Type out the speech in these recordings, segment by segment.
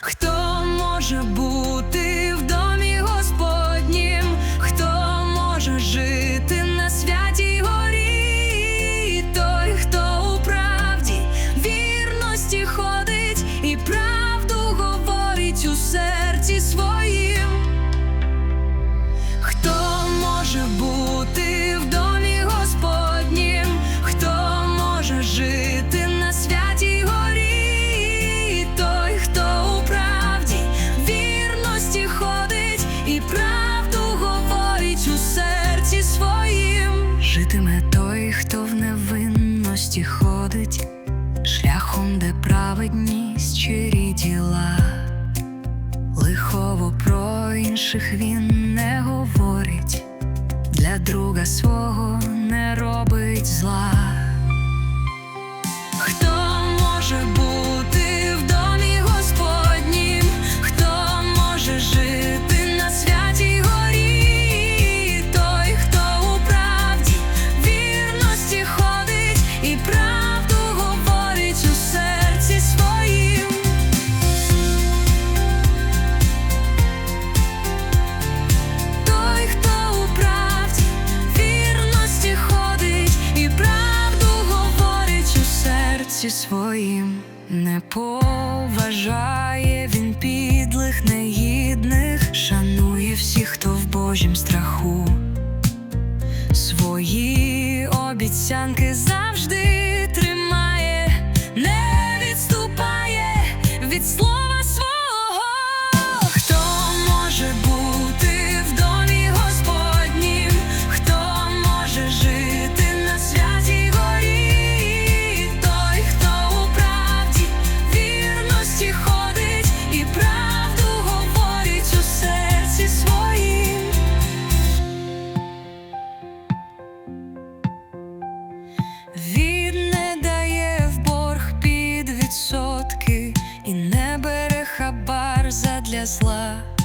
Хто може бути? шляхом, де праведність щирі діла, лихово про інших він не говорить для друга свого. серці своїм не поважає він підлих негідних, шанує всіх, хто в Божім страху, свої обіцянки за. принесла.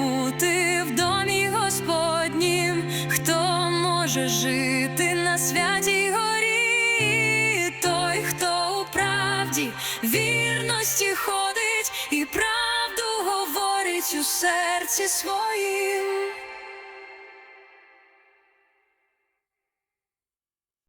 бути в домі Господнім, хто може жити на святій горі, той, хто у правді, вірності ходить і правду говорить у серці своїм.